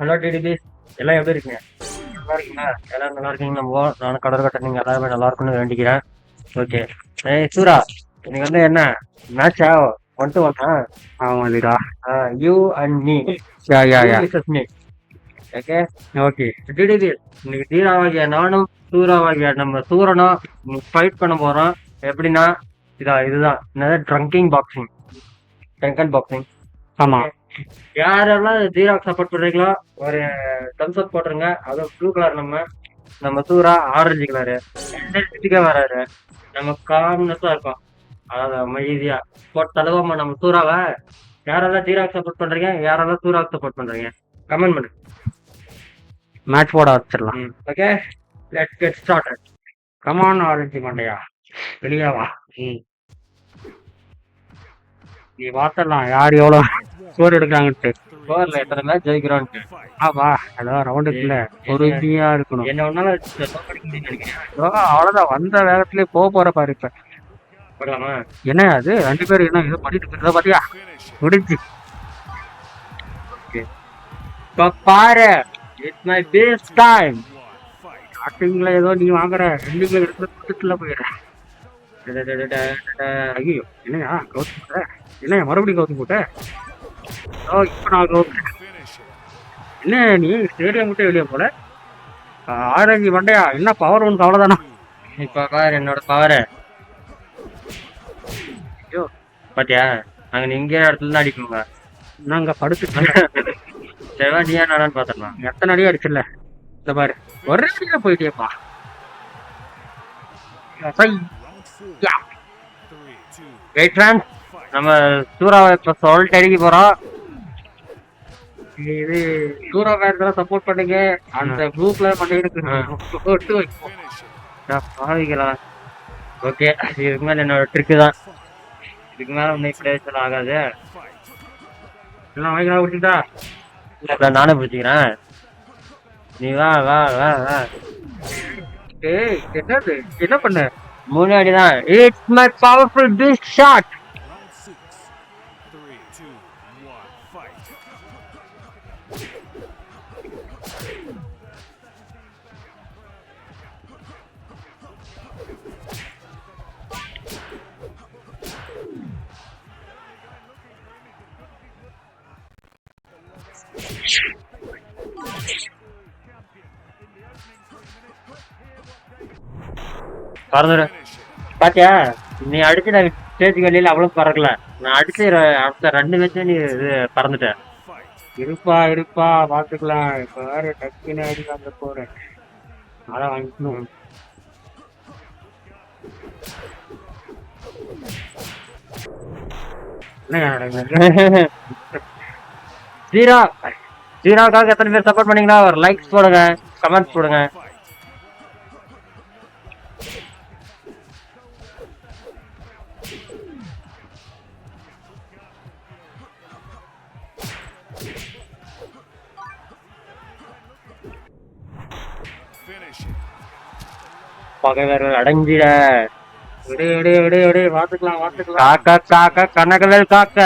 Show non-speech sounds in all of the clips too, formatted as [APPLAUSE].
Hello டிடிபிஸ் எல்லாம் எப்படி இருக்கீங்க? நல்லா இருக்கீங்களா? எல்லாரும் நல்லா இருக்கீங்க நம்ம நானும் கடற்கட்டை நீங்க எல்லாருமே நல்லா இருக்கும்னு வேண்டிக்கிறேன். ஓகே ஏய் சூரா இன்னைக்கு வந்து என்ன? மேட்சா ஒன் டு ஒன்னா ஆமா லீடா you and me yeah yeah yeah me okay okay TDP இன்னைக்கு தீராவாகிய நானும் சூறாவாகிய நம்ம சூரனும் ஃபைட் பண்ண போறோம். எப்படின்னா இதா இதுதான். என்னது? ட்ரங்கிங் பாக்ஸிங் ட்ரங்கன் பாக்ஸிங் ஆமா. யாரெல்லாம் தீராக் சப்போர்ட் பண்றீங்களோ ஒரு தம்ஸ் அப் போட்டுருங்க. அதுவும் ப்ளூ கலர் நம்ம நம்ம சூரா ஆரஞ்சு கலரு எனர்ஜெட்டிக்கா வராரு. நம்ம காம்னஸா இருக்கும் அதாவது அமைதியா. போட்டு தழுவாம நம்ம சூறாவை யாரெல்லாம் தீராக் சப்போர்ட் பண்றீங்க? யாரெல்லாம் சூறாக் சப்போர்ட் பண்றீங்க? கமெண்ட் பண்ணு. மேட்ச் போட வச்சிடலாம். Okay let's get started come on orange மண்டையா. வெளியே வா. நீ பார்த்தலாம் யார் எவ்வளோ ஸ்கோர் எடுக்கிறாங்கன்ட்டு. ஸ்கோர்ல மேட்ச் ஜெயிக்கிறோன்ட்டு. ஆப்பா அதான் ரவுண்டுக்குள்ள பொறுமையா இருக்கணும். என்ன ஒன்னால அவ்வளவுதான். வந்த வேகத்திலே போக போற பாரு இப்ப. என்ன அது? ரெண்டு பேரும் என்ன இது பண்ணிட்டு இருக்கிறத பாத்தியா? முடிஞ்சு. இப்ப பாரு. இட்ஸ் மை பெஸ்ட் டைம் ஸ்டார்டிங்ல ஏதோ நீ வாங்குற. ரெண்டு பேர் எடுத்து கொடுத்துட்டுல போயிடுற. ஐயோ என்னையா? கவுத்து போட்ட? என்னையா? மறுபடியும் கவுத்து போட்ட? ஓ இப்போ நான் என்ன நீ ஸ்டேடியம் விட்டு வெளியே போல? ஆரஞ்சு மண்டையா என்ன பவர் உனக்கு அவ்வளோதானா இப்ப பாரு என்னோட பவரை ஐயோ. பாத்தியா? நாங்க இங்க இடத்துல தான் அடிக்கணுங்க நாங்க படுத்து சரிவா நீ என்னடான்னு பாத்திரலாம் எத்தனை அடி அடிச்சுல இந்த பாரு. ஒரே அடியில போயிட்டேப்பா. வெயிட் நம்ம சூறாவை இப்ப சொல்லிட்டு அடிக்க போறோம். இது சூரா பேரத்தில் சப்போர்ட் பண்ணுங்க. அந்த குரூப்ல பண்ணிட்டு போட்டு வைப்போம். பாவிங்களா ஓகே இதுக்கு மேல என்னோட ட்ரிக்கு தான். இதுக்கு மேல இப்படி சொல்ல ஆகாது. எல்லாம் வாங்கிக்கலாம் விட்டுட்டா இல்ல நானே பிடிச்சிக்கிறேன். நீ வா வா வா வா. ஏய் என்னது? என்ன பண்ண? முன்னாடி தான் it's my powerful big shot பறந்துடு பாத்தியா? நீ அடிச்சு நான் ஸ்டேஜ் வெளியில அவ்வளவு பறக்கல. நான் அடிச்சு அடுத்த ரெண்டு மேட்ச் நீ இது பறந்துட்டேன் இருப்பா இருப்பா பாத்துக்கலாம். இப்ப வேற டக்குன்னு அடி வாங்க போறேன் அதான் வாங்கிக்கணும். [LAUGHS] ஜீரா. நடக்குது எத்தனை பேர் சப்போர்ட் பண்ணீங்கன்னா ஒரு லைக்ஸ் போடுங்க கமெண்ட்ஸ் போடுங்க. பகைவர்கள் அடைஞ்சிட விடு விடு விடு விடு. பாத்துக்கலாம் பாத்துக்கலாம் காக்க காக்க கனகவேல் காக்க.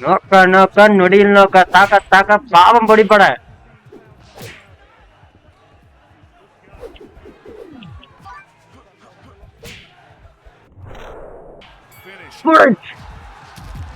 நோக்க நோக்க நொடியில் நோக்க. தாக்க தாக்க பாவம் பொடிப்பட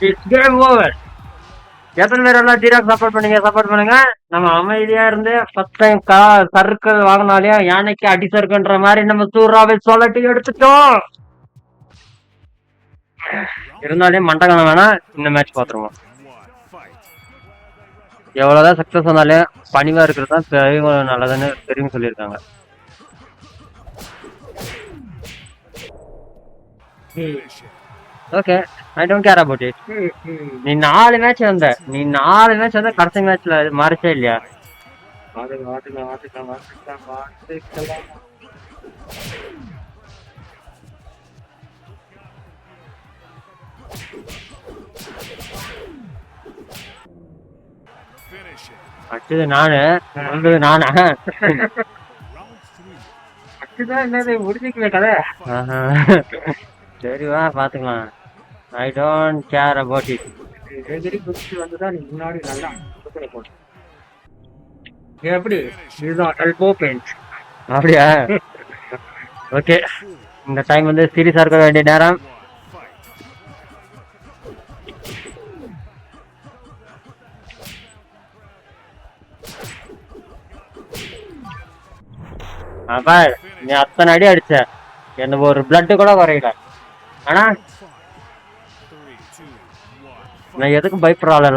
இட்ஸ் கேம் ஓவர் எத்தனை பேர் எல்லாம் ஜீராக் சப்போர்ட் பண்ணீங்க சப்போர்ட் பண்ணுங்க? நம்ம அமைதியா இருந்து ஃபர்ஸ்ட் டைம் சர்க்கிள் வாங்கினாலே யானைக்கு அடி சறுக்குன்ற மாதிரி நம்ம சூறாவை சொல்லட்டி எடுத்துட்டோம். இருந்தாலே மண்டகணம் வேணா இந்த மேட்ச் பாத்துருவோம் எவ்வளவுதான் சக்சஸ் வந்தாலும் பணிவா இருக்கிறது தான் பெரிய நல்லதுன்னு தெரியும் சொல்லியிருக்காங்க. Okay I don't care about it நீ நாலு மேட்ச் வந்த நீ நாலு மேட்ச் வந்த கடைசி மேட்ச்ல மாறிச்சே இல்லையா? அடிச்சது நானு வந்தது நானா? அதுதான் என்னது முடிஞ்சுக்கல கதை. ஆஹா. சரி வா பாத்துக்கலாம். I don't care about it எகிரி குதிச்சு வந்துதான் நீ முன்னாடி நல்லா குதிரை போடு எப்படி இதுதான் எல்போ பெயிண்ட் அப்படியா? ஓகே இந்த டைம் வந்து சீரியஸா இருக்க வேண்டிய நேரம். அப்பா நீ அத்தனை அடி அடிச்ச. எனக்கு ஒரு பிளட் கூட குறையல. ஆனா நான் எதுக்கும் பயப்படுற ஆள்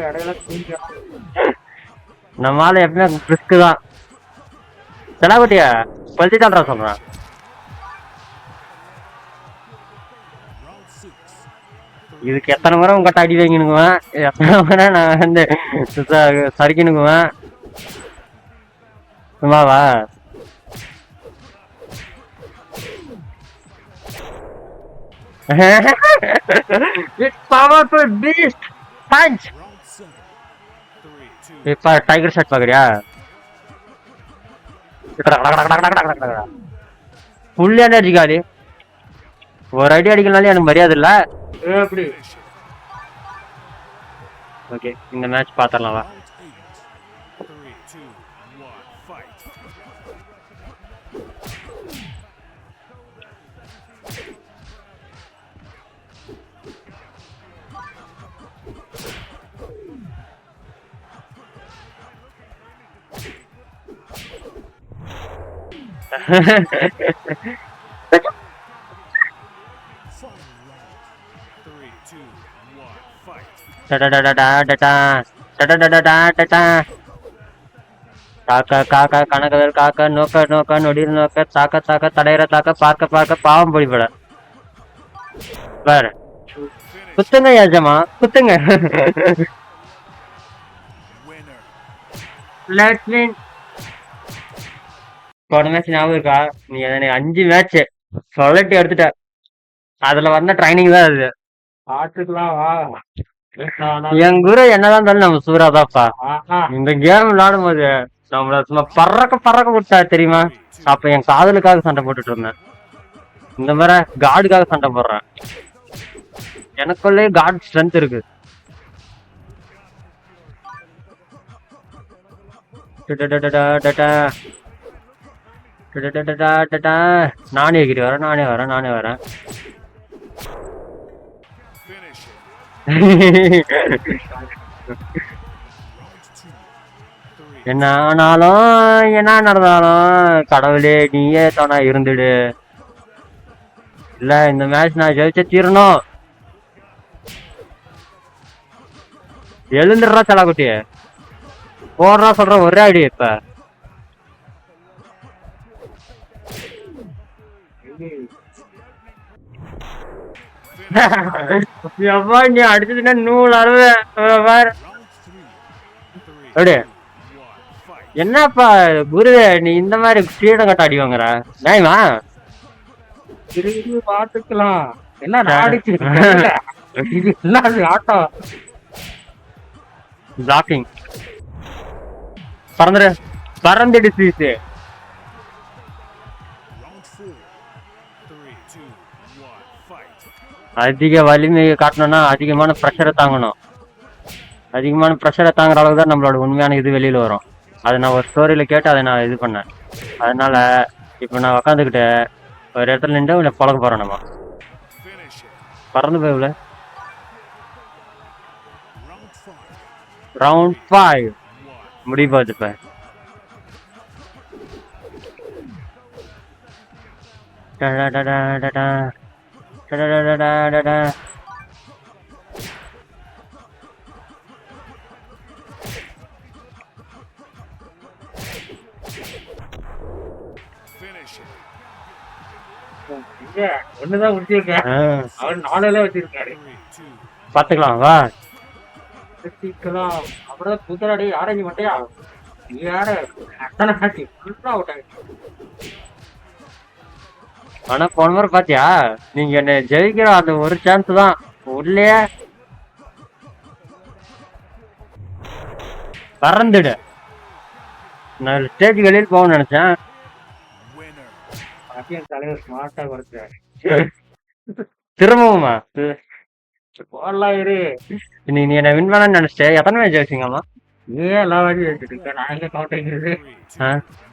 இடையில தூங்கிடும் நம்ம ஆளு எப்பவுமே ரிஸ்க் தான். செலாகுட்டிய பல்ட்டி தான்டா சொல்றேன் இதுக்கு எத்தனை முறை உங்ககிட்ட அடி வாங்கினுக்குவேன்? எத்தனை முறை நான் வந்து ச- சரிக்கணுக்குவேன் சும்மாவா? இட்ஸ் பவர்ஃபுல் பீஸ்ட் பஞ்ச் இப்ப டைகர் ஷாட் பாக்குறியா? ஃபுல் எனர்ஜி காலி. ஒரு அடி அடிக்கலனாலே எனக்கு மரியாதை இல்ல. ஓகே இந்த மேட்ச் பாத்திரலாம் வா. காக்கா காக்க கணக்கதல் காக்க நோக்க நோக்க நொடியில் நோக்க தாக்க தாக்க தடையிற தாக்க பார்க்க பார்க்க பாவம் பொழிபட பாரு குத்துங்க யாஜமா குத்துங்க Let's. போன மேட்ச் ஞாபகம் இருக்கா? நீ எனக்கு அஞ்சு மேட்ச் சொல்லட்டி எடுத்துட்ட. அதுல வந்த ட்ரைனிங் தான் அது. என் குரு என்னதான் இருந்தாலும் நம்ம சூறாதாப்பா இந்த கேம் விளையாடும் போது நம்மள சும்மா பறக்க பறக்க விட்டா தெரியுமா? அப்ப என் காதலுக்காக சண்டை போட்டுட்டு இருந்தேன். இந்த மாதிரி காடுக்காக சண்டை போடுறேன். எனக்குள்ளே காட் ஸ்ட்ரென்த் இருக்கு. டடடடடடடா. நானே கிரி வரேன் நானே வரேன் நானே வரேன். என்ன ஆனாலும் என்ன நடந்தாலும் கடவுளே நீயே தானா இருந்துடு. இல்ல இந்த மேட்ச் நான் ஜெயிச்ச தீரணும். எழுந்துடுறா செலாக்குட்டி போடுறா சொல்ற ஒரே அடி இப்ப. எவ்வா நீ அடிச்சதுன்னா பாரு. அப்படியே என்னப்பா குருவே நீ இந்த மாதிரி கிரீடம் கட்ட அடி வாங்குற? நியாயமா திரும்பி பார்த்துக்கலாம். என்ன நாடிச்சு என்ன ஆட்டம் ஜாக்கிங் பறந்துரு. பறந்துடு அதிக வலிமையை காட்டணும்னா அதிகமான ப்ரெஷரை தாங்கணும். அதிகமான ப்ரெஷரை தாங்குற அளவுக்கு தான் நம்மளோட உண்மையான இது வெளியில் வரும். அதை நான் ஒரு ஸ்டோரியில கேட்டு அதை நான் இது பண்ணேன். அதனால இப்போ நான் உக்காந்துக்கிட்டு ஒரு இடத்துல நின்று உள்ள பழக போகிறோம் நம்ம. பறந்து போய் ரவுண்ட் ஃபைவ் முடிவு போகுது இப்ப. டடடடடடா. டடடடடடடா. இங்க ஒண்ணுதான் முடிச்சிருக்கேன். அவர் வச்சிருக்காரு. பாத்துக்கலாம் வா. அப்புறம் குதிராடி ஆரஞ்சு மட்டையா? நீ யார அத்தனை காட்டி ஃபுல்லா அவுட் ஆயிடுச்சு ஆனா போன முறை பாத்தியா? நீங்க என்ன ஜெயிக்கிற அந்த ஒரு சான்ஸ் தான். உள்ளே. பறந்துடு. நான் ஸ்டேஜ் வெளியில் போகணும்னு நினைச்சேன். தலைவர் ஸ்மார்ட்டா குறைச்சாரு திரும்பவுமா? போடலாம் இரு. நீ என்ன வின் பண்ணான்னு நினைச்சிட்டே எத்தனை மேட்ச் வச்சிங்கம்மா நீ எல்லா வாட்டியும் இருக்க நான் எங்க கவுண்டிங்கிறது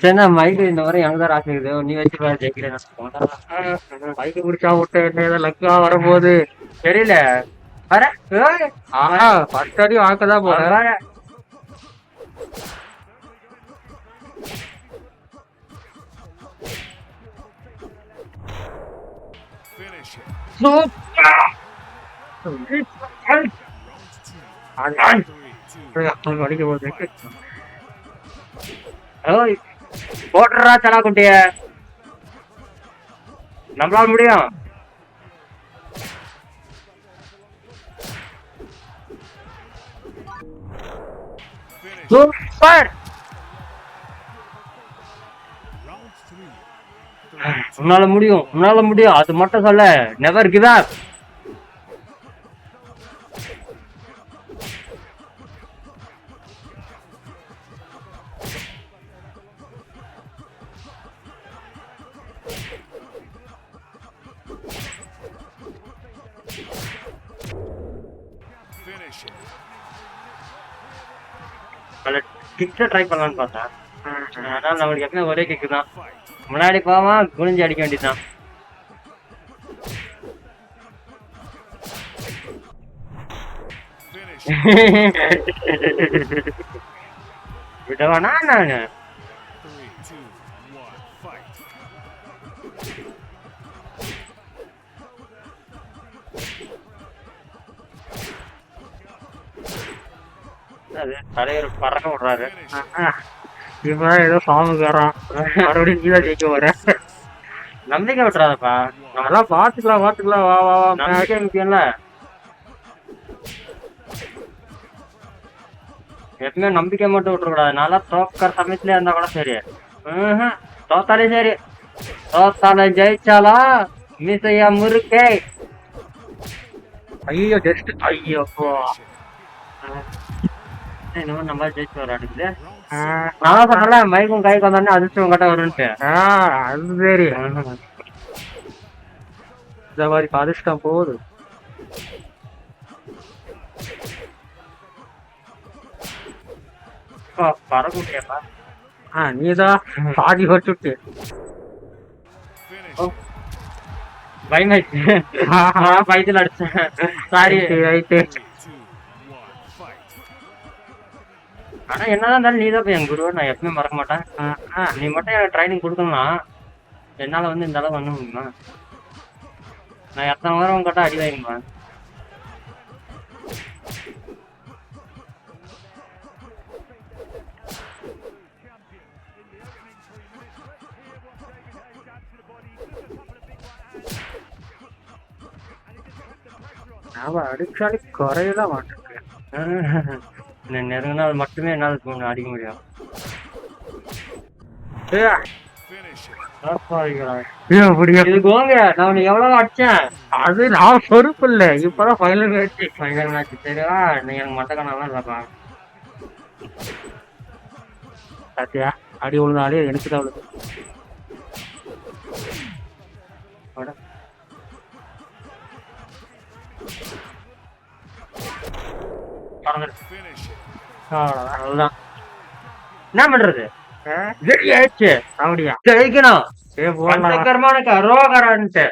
சரி இந்த மாதிரி எனக்கு தான் ராசிக்குது நீ வச்சு வேற ஜெயிக்கிறேன் பைக்கு பிடிச்சா விட்டு என்ன ஏதோ லக்கா வரும்போது? தெரியல. வர ஏய், ஆஹா ஃபர்ஸ்ட் அடி வாக்கதான் போறேன் வர. போட்டுறா தலா குட்டிய நம்மளால முடியும். சூப்பர். உன்னால முடியும் உன்னால முடியும். அது மட்டும் சொல்ல நெவர் கிவ் அப் கிக்க ட்ரை பண்ணலாம்னு பார்த்தேன். ஆனால் நம்மளுக்கு எப்பவுமே ஒரே கிக்கு தான். முன்னாடி போவான் குனிஞ்சு அடிக்க வேண்டியதுதான். [LAUGHS] விடவானா நானு அது தலைவர் பறக்க விடுறாரு. இப்பதான் ஏதோ சாமுக்காரன் மறுபடியும் நீதான் ஜெயிக்க வர நம்பிக்கை விட்டுறாதப்பா அதெல்லாம் பாத்துக்கலாம் பாத்துக்கலாம் வா வா வா. நம்பிக்கை முக்கியம்ல எப்பவுமே நம்பிக்கை மட்டும் விட்டுறக்கூடாது. நல்லா தோக்கிற சமயத்துல இருந்தா கூட சரி. தோத்தாலே சரி. தோத்தால ஜெயிச்சாலா மீசையா முறுக்கே. ஐயோ ஜஸ்ட் ஐயோ இன்னும் நம்ம ஜெயிச்சு வராடுது நான் சொன்னல மைக்கும் கைக்கு வந்தோடனே அதிர்ஷ்டம் கட்ட வரும்ட்டு அது சரி. இந்த மாதிரி அதிர்ஷ்டம் போகுது பறக்குட்டியாப்பா ஆ நீதான் பாதி வச்சுட்டு. பயமாயிடுச்சு. பயத்துல அடிச்சேன். சாரி ரைட்டு ஆனா என்னதான் இருந்தாலும் நீ தான் என் குரு நான் எப்பவுமே மறக்க மாட்டேன். நீ மட்டும் எனக்கு ட்ரைனிங் கொடுக்கணும் என்னால வந்து இந்த அளவு பண்ண முடியுமா? நான் எத்தனை வாரம் உங்ககிட்ட அடி வாங்கிப்பேன் அவன் அடிச்சாலே குறையல மாட்டிருக்கேன் நெருங்கினால் மட்டுமே என்னால் இப்போ அடிக்க முடியும். இது கோங்க நான் உன்னை எவ்வளவு அடிச்சேன். அது நான் பொறுப்பு இல்ல. இப்பதான் ஃபைனல் மேட்ச் ஃபைனல் மேட்ச் சரியா நீ எனக்கு மட்ட கணலாம் இல்லப்பா பாத்தியா? அடி விழுந்தாலே எனக்கு தான் விழுது. அவ்வளவுதான். என்ன பண்றது? ஆயிடுச்சு அப்படியா? ஜெயிக்கணும் கரோகரன்ட்டு